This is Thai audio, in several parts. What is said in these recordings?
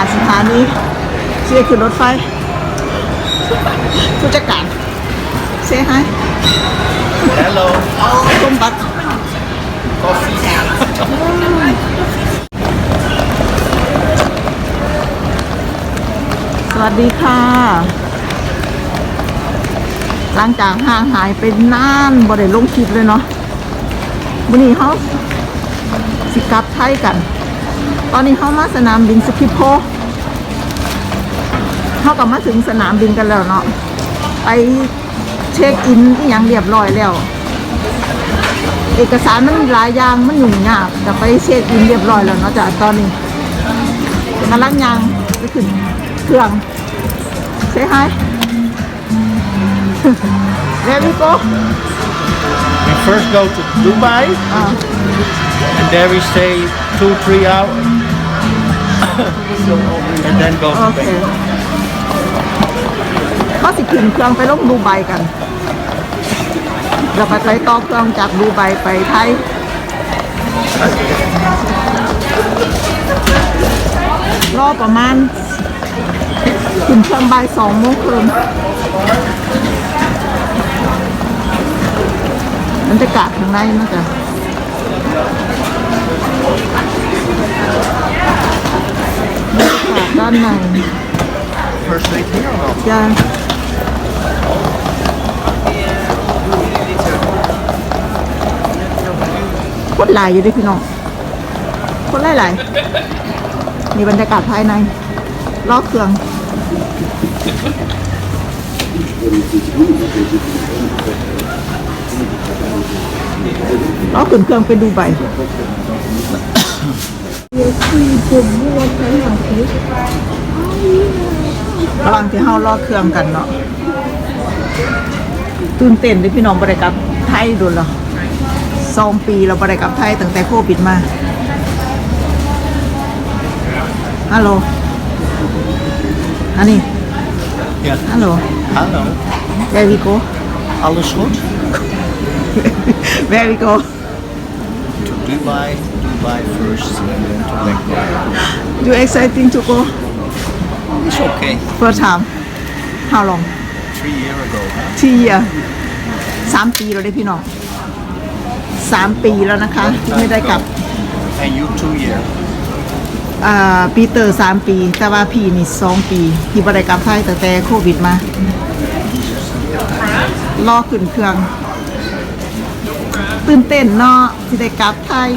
าศสถานีเสียขึ้นรถไฟผู้จัดการเซฮาย Hello. ต้มบัตร Coffee. สวัสดีค่ะ หลังจากห่างหายไปนานบ่ได้ลงคลิปเลยเนาะวันนี้เขาสิกลับไทยกัน ตอนนี้เขามาสนามบินสกิปโพ เขากลับมาถึงสนามบินกันแล้วเนาะไปเช็คอินอหย่างเรียบร้อยแล้ว เอกสารมันหลายอย่างมันยุ่งยากแต่ไปเช็คอินเรียบร้อยแล้วเนาะจ้ะตอนนี้กำลังยางไปขึ้นเครื่อง Say hi There we go We first go to Dubai อ่า and there we stay two, three hours. and then go โอ to เค Bangkok. เขาสิขึ้นเครื่องไปลงดูไบกันเราไปไปต่อเครื่องจากดูไบไปไทยรอประมาณขึ้นเครื่องบ่ายสองโมงครึ่งบรรยากาศข้างในนะจ๊ะบรรยากาศด้านใน First wait here or not? จะ คนหลายอยู่ด้วยพี่น้องคนหลายหลายๆมีบรรยากาศภายในลอกเครื่องล้อขึ้นเครื่องไปดูใบระหว่างที่เฮารอเครื่องกันเนาะตื่นเต้นเลยพี่น้องบริกลับไทยดนเหรอ สองปีเราบริกลับไทยตั้งแต่โควิดมาฮัลโหลอันนี้ Yeah. ฮัลโหล Hello. where we go Alles goed? where we go To Dubai, Dubai first, and then to Bangkok. you exciting to go It's okay. first time how long Three years ago. ที่เยียสามปีแล้วได้พี่น้อง สามปีแล้วนะคะ ที่ไม่ได้กลับ And you two years. อ่าปีเตอร์สามปี แต่ว่าพี่นี่สองปี ที่บริกลับไทยแต่แต่โควิดมารอขึ้นเครื่อง ตื่นเต้นเนาะที่ได้กลับไทย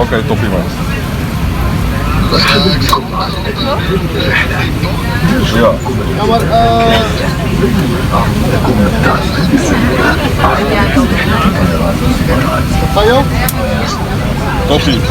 Oké, toppie man. Ja. لطيف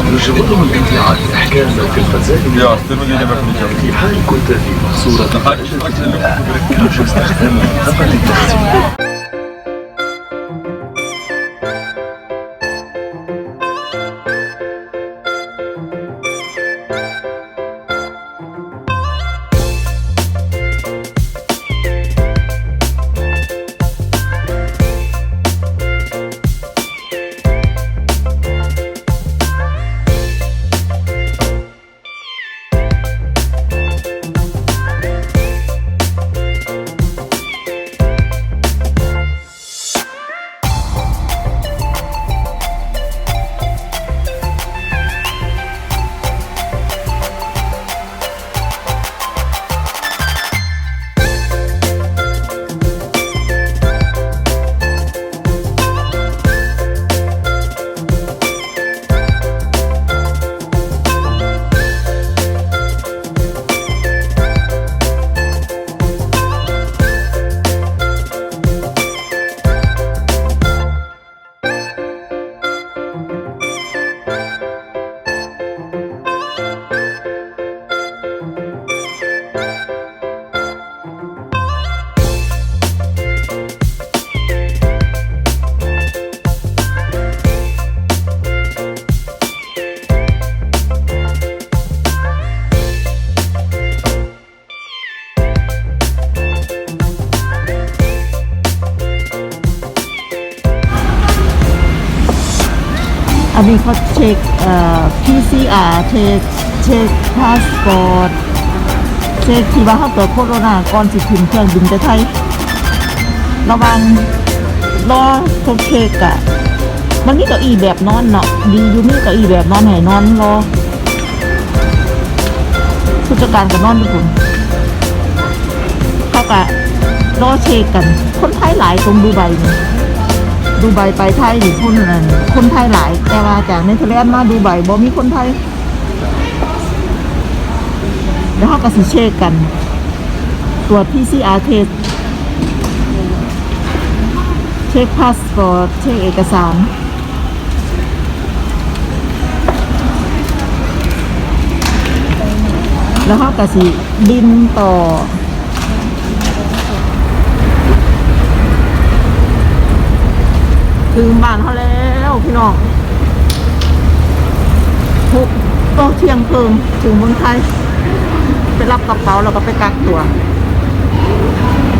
อันนี้เขาเช็คเอ่อ PCR เช็คเช็คพาสปอร์ตเช็คที่ว่าเขาตรวจโคโรนาก่อนสิขึ้นเครื่องบินไปไทย ระวังรอเขาเช็คอะมันมีเก้าอี้แบบนอนเนาะดีอยู่มีเก้าอี้แบบนอนให้นอนรอผู้จัดการกับนอนญี่ปุ่นเขากะรอเช็คกัน คนไทยหลายตรงดูไบนี่ ดูไบไปไทยอยู่คนนั้นคนไทยหลาย แต่ว่าจากเนเธอร์แลนด์มาดูไบบ่มีคนไทย แล้วเขาก็สิเช็คกัน ตรวจ PCR test เช็คพาสปอร์ตเช็คเอกสารแล้วเขาก็สิบินต่อ ถึงบ้านเขาแล้วพี่น้องทุกโตเที่ยงเพิงถึงเมืองไทย ไปรับกระเป๋าแล้วก็ไปกักตัว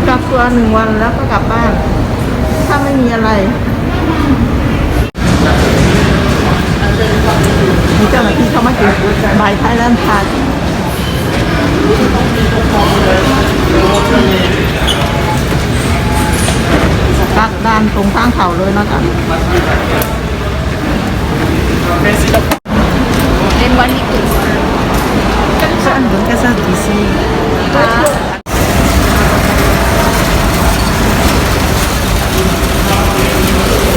กักตัวหนึ่งวันแล้วก็กลับบ้าน ถ้าไม่มีอะไรมีเจ้าหน้าที่เขามาเก็บใบไทยแลนด์พาสกัก ด้านตรงข้างเขาเลยเนาะจ๊ะ Then one litre. Saan doon ka sa TC?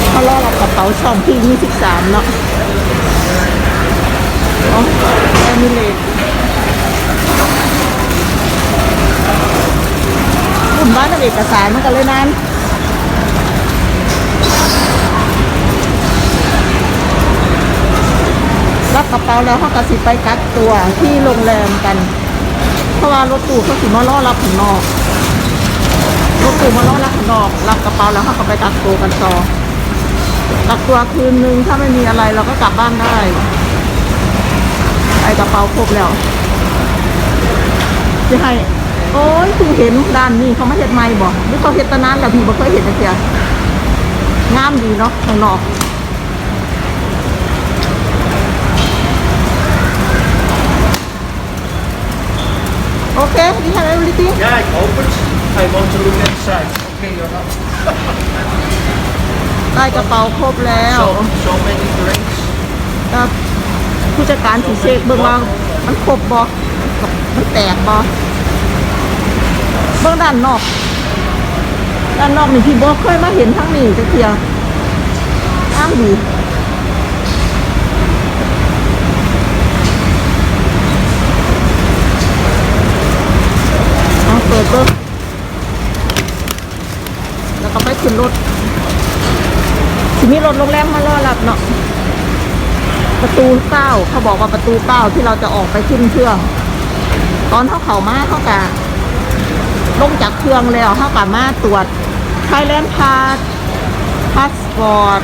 เขาล่อเรากระเป๋าช่องที่23เนาะอ๋อแอมิเลตผมบ้านเอาเอกสารมันกันเลยนั้น กระเป๋าแล้วเขาก็สิไปกักตัวที่โรงแรมกัน เพราะว่ารถตู้เขาสิมาล่อรับข้างนอก รถตู้มาล่อรับข้างนอก รับกระเป๋าแล้วเขาก็ไปกักตัวกันต่อกักตัวคืนนึงถ้าไม่มีอะไรเราก็กลับบ้านได้ไอกระเป๋าครบแล้วจะให้ โอ้ยคือเห็นด้านนี้เขาไมาเห็ดใหม่บ่หรือเขาเห็ดตะนานแล้วพี่บ่เคยเห็นจังเสียงามดีเนาะข้างนอก Okay, we have everything. Yeah, I opened. I want to look inside. Okay, you're not. ได้กระเป๋าครบแล้ว So, so many drinks. ครับผู้จัดการสีเช็คเบิ่งว่ามันครบบ่มันแตกบ่เบิ่งด้านนอก ด้านนอกนี่พี่บ่เคยมาเห็นทั้งนี้จักเทียอ้างดี เอาเปิดเบิ่งแล้วก็ไปขึ้นรถทีนี้ร ถโรงแรมมารอรับเนาะประตูเก้าเขาบอกว่าประตูเก้าที่เราจะออกไปขึ้นเครื่อง ตอนเขาเข้ามาเขากะลงจากเครื่องแล้วเขากะมาตรวจไทยแลนด์พาสพาสปอร์ต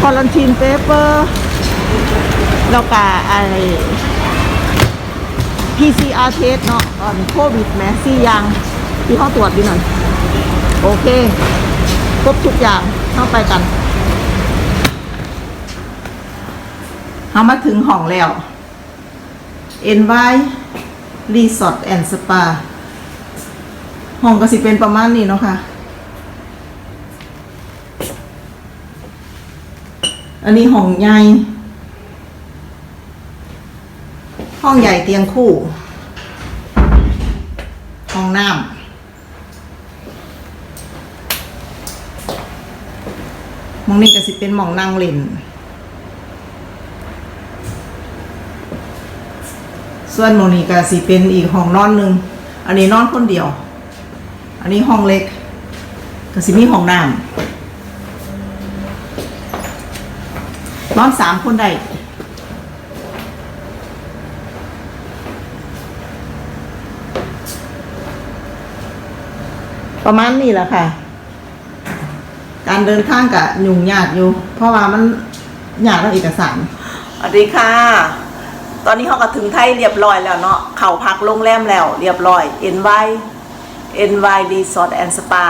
คอลันทีนเปเปอร์แล้วก็ไอ PCR test เนาะตอนโควิดแมสซี่ยังที่เขาตรวจดีหน่อย โอเค ครบทุกอย่างเข้าไปกัน เรามาถึงห้องแล้ว NY Resort and Spa ห้องก็สิเป็นประมาณนี้เนาะค่ะ อันนี้ห้องใหญ่ ห้องใหญ่เตียงคู่ ห้องน้ำมองนี่ก็สิเป็นหมองนั่งเล่น ส่วนโมนีก็สิเป็นอีกห้องนอนหนึ่งอันนี้นอนคนเดียว อันนี้ห้องเล็กก็สิมีห้องน้ำนอนสามคนได้ประมาณนี้แหละค่ะ การเดินทางกับหยุ่งยากอยู่ เพราะว่ามันยากเรื่องเอกสาร สวัสดีค่ะ ตอนนี้เขาก็ถึงไทยเรียบร้อยแล้วเนาะเข้าพักโรงแรมแล้ว เรียบร้อย NY NY Resort and Spa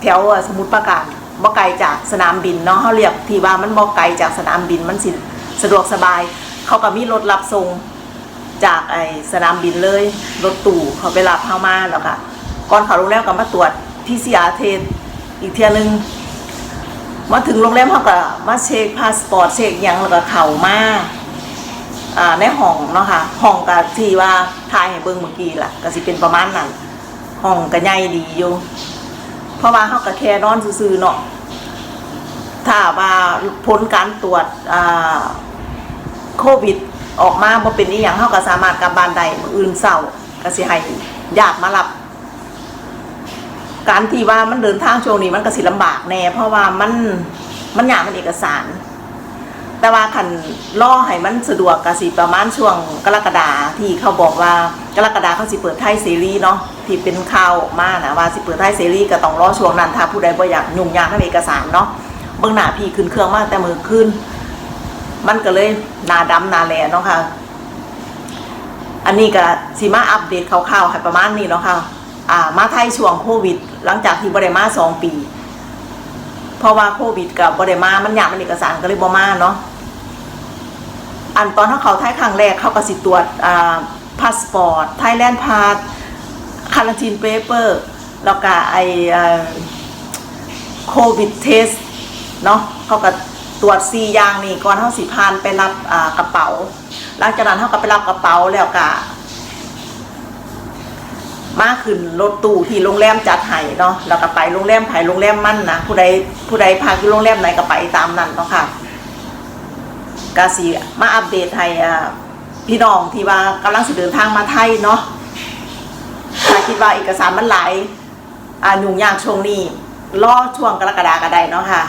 แถวสมุทรปราการบ่ไกลจากสนามบินเนาะเขาเรียกที่ว่ามันบ่ไกลจากสนามบินมันสิสะดวกสบาย เขาก็มีรถรับส่งจากไอสนามบินเลยรถตู้เขาไปรับเข้ามาแล้วก็ก่อนเขาโรงแรมก็มาตรวจที่ซีอาเทนอีกเที่ยนึงมาถึงโรงแรมเขาก็มาเช็คพาสปอร์ตเช็คยังแล้วก็เข้ามา อ่าในห้องเนาะค่ะห้องก็ที่ว่าทายให้เบิ่งเมื่อกี้ล่ะก็สิเป็นประมาณนั้นห้องก็ใหญ่ดีอยู่เพราะว่าเขาก็แค่นอนซื่อๆเนาะถ้าว่าผลการตรวจโควิดออกมาบ่เป็นอีหยังเขาก็สามารถกลับบ้านได้มืออื่นเช้าก็สิให้ญาติมารับ การที่ว่ามันเดินทางช่วงนี้มันก็สิลำบากแน่เพราะว่ามันมันยากมันเอกสาร แต่ว่าคันล่อให้มันสะดวกกสิประมาณช่วงกรกฎาที่เขาบอกว่ากรกฎาเขาสิเปิดไทยเสรีเนาะที่เป็นข่าวออกมานะว่าสิเปิดไทยเสรีก็ต้องรอช่วงนั้นถ้าผู้ใดบ่อยากยุ่งยากทางเอกสารเนาะเบื้องหน้าพี่ขึ้นเครื่องมากแต่มือขึ้น มันก็เลยนาดำหนาแลเนาะค่ะ อันนี้ก็สิมาอัปเดตคร่าวๆให้ประมาณนี้เนาะค่ะอ่ามาไทยช่วงโควิด หลังจากที่บริมาสองปีเพราะว่าโควิดกับบริมา มันอยากมันเอกสารก็เลยบ่มาเนาะ อันตอนเขาเขาไทยครั้งแรกเขาก็สิตรวจอ่าพาสปอร์ตไทยแลนด์พาสคาราทีนเปเปอร์แล้วก็ไอโควิดเทสเนาะเขาก็ตรวจซีอย่างนี่ก่อนเขาสิพานไปรับอ่ากระเป๋า หลังจากนั้นเขาก็ไปรับกระเป๋าแล้วก็มาขึ้นรถตู้ที่โรงแรมจัดให้เนาะแล้วก็ไปโรงแรมไผ่โรงแรมมั่นนะผู้ใดผู้ใดพักอยู่โรงแรมไหนก็ไปตามนั้นเนาะค่ะ กาสีมาอัปเดตให้พี่น้องที่ว่ากำลังสิเดินทางมาไทยเนาะถ้าคิดว่าเอกสารมันหลายอ่ายุ่งยากช่วงนี้รอช่วงกรกฎาก็ได้เนาะค่ะ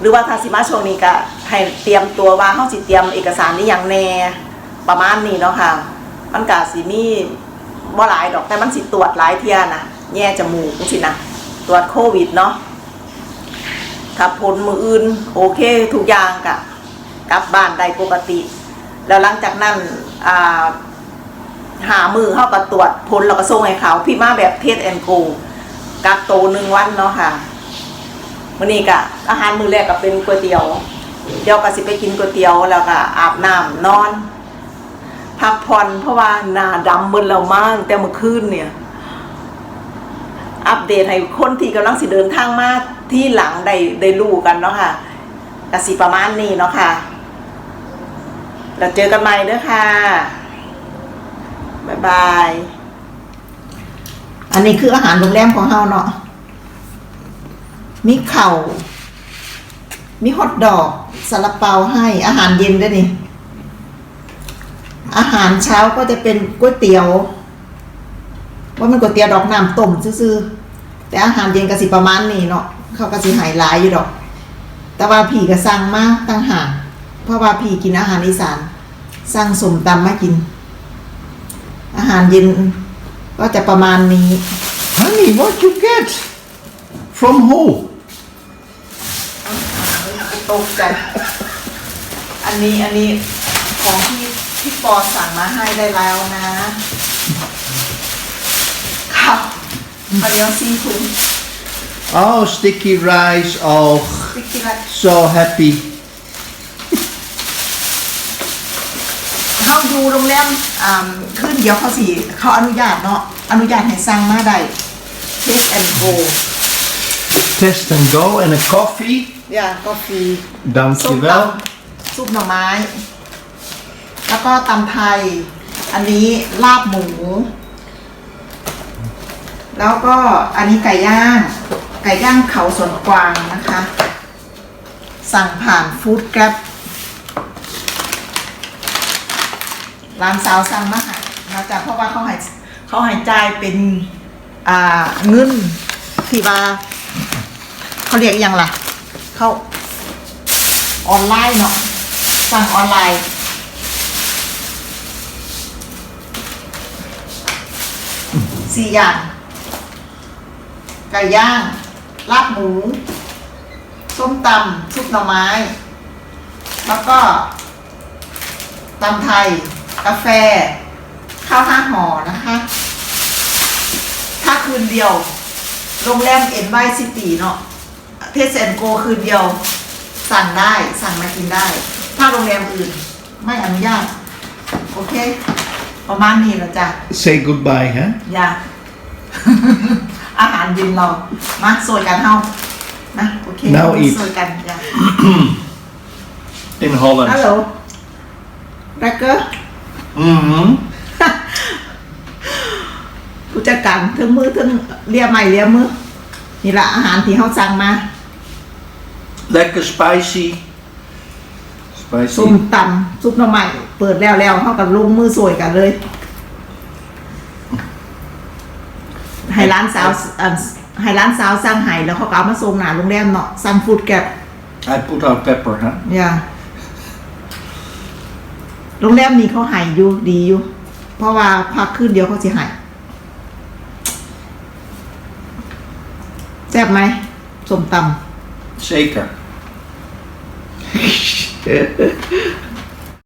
หรือว่าถ้าสิมาช่วงนี้ก็ให้เตรียมตัวว่าเฮาสิเตรียมเอกสารนี่อย่างแน่ประมาณนี้เนาะค่ะ มันก็สิมีบ่หลายดอกแต่มันสิตรวจหลายเที่ยนะแย่จมูกจังสินะตรวจโควิดเนาะถ้าผลมืออื่นโอเคทุกอย่างกะ กลับบ้านได้ปกติ แล้วหลังจากนั้นหามือเข้ากับตรวจผลแล้วก็ส่งให้เขาพี่มาแบบเทสแอนโกกักโตหนึ่งวันเนาะค่ะวันนี้กะอาหารมื้อแรกก็เป็นก๋วยเตี๋ยว เดี๋ยวก็สิไปกินก๋วยเตี๋ยวแล้วก็อาบน้ำนอน พักผ่อนเพราะว่าหน้าดำมึนเรามากแต่เมื่อคืนเนี่ย อัปเดตให้คนที่กำลังสิเดินทางมาที่หลังได้ได้รู้กันเนาะค่ะกสิประมาณนี้เนาะค่ะ แล้วเจอกันใหม่เด้อค่ะ บ๊ายบาย อันนี้คืออาหารโรงแรมของเฮาเนาะ มีเข่า มีฮอทดอกซาลาเปาให้ อาหารเย็นด้วยนี่ อาหารเช้าก็จะเป็นก๋วยเตี๋ยว ว่ามันก๋วยเตี๋ยวดอกน้ำต้มซื่อๆ แต่อาหารเย็นก็สิประมาณนี้เนาะ เขาก็สิหายหลายอยู่ดอก แต่ว่าพี่ก็สั่งมากตั้งหาก เพราะว่าพี่กินอาหารอีสานสั่งสมตำมากิน อาหารเย็นก็จะประมาณนี้ Honey, what you get? From who? ตกใจ อันนี้อันนี้ของที่พี่ปอสั่งมาให้ได้แล้วนะข้าวข้าวเหนียวซีฟู้ด Oh, sticky rice. Oh, ไปกินละ so happy. เขาดูโรงแรมอ่าขึ้นเดี๋ยวเขาสิเขาอนุญาตเนาะอนุญาตให้สั่งมาได้ Taste and go Test and go and a coffee. อย่าก็ฟรีส้มต Dankjewel. ำซุปหน่อไม้ แล้วก็ตำไทย อันนี้ลาบหมู แล้วก็อันนี้ไก่ย่าง ไก่ย่างเขาสวนกวางนะคะ สั่งผ่านฟู้ดแกร็บ ร้านสาวสั่งมาให้นะจ๊ะเพราะว่าเขาให้เขาให้จ่ายเป็นอ่าเงินที่ว่าเขาเรียกยังล่ะเขาออนไลน์เนาะสั่งออนไลน์สี่อย่างไก่ย่างลาบหมูส้มตำซุปหน่อไม้ แล้วก็ตำไทย กาแฟ ข้าวห้าห่อนะคะ ถ้าคืนเดียว โรงแรมเอ็นไวซิตี้เนาะเทสแอนโกคืนเดียว สั่งได้สั่งมากินได้ ถ้าโรงแรมอื่น ไม่อนุญาต โอเค ประมาณนี้แหละจ้ะ Say goodbye, huh? อย่า อาหารเย็นเรา มาสวยกันเฮานะโอเค Now eat สวยกันอย่า In Holland. ฮัลโหลแรกเก อร์ Mhm. ผู้จัดการถึงมือถึงเลียใหม่เลียมือนี่ละอาหารที่เขาสั่งมา Lekker spicy. ส้ม Spicy. ตำซุปหน่อไม้เปิดแล้วแล้วเขากับลงมือสวยกันเลย ให้ร้านสาวอ่าให้ร้านสาวสั่งไห้แล้วเขาก็เอามาส่งหนาโรงแรมเนาะสั่งฟู้ดแกร็บ I put out pepper, huh? อย่า โรงแรมนี้เขาใหายอยู่ดีอยู่ เพราะว่าพักขึ้นเดียวเขาสิใหายแซ่บไหมส้มต Zeker. ำ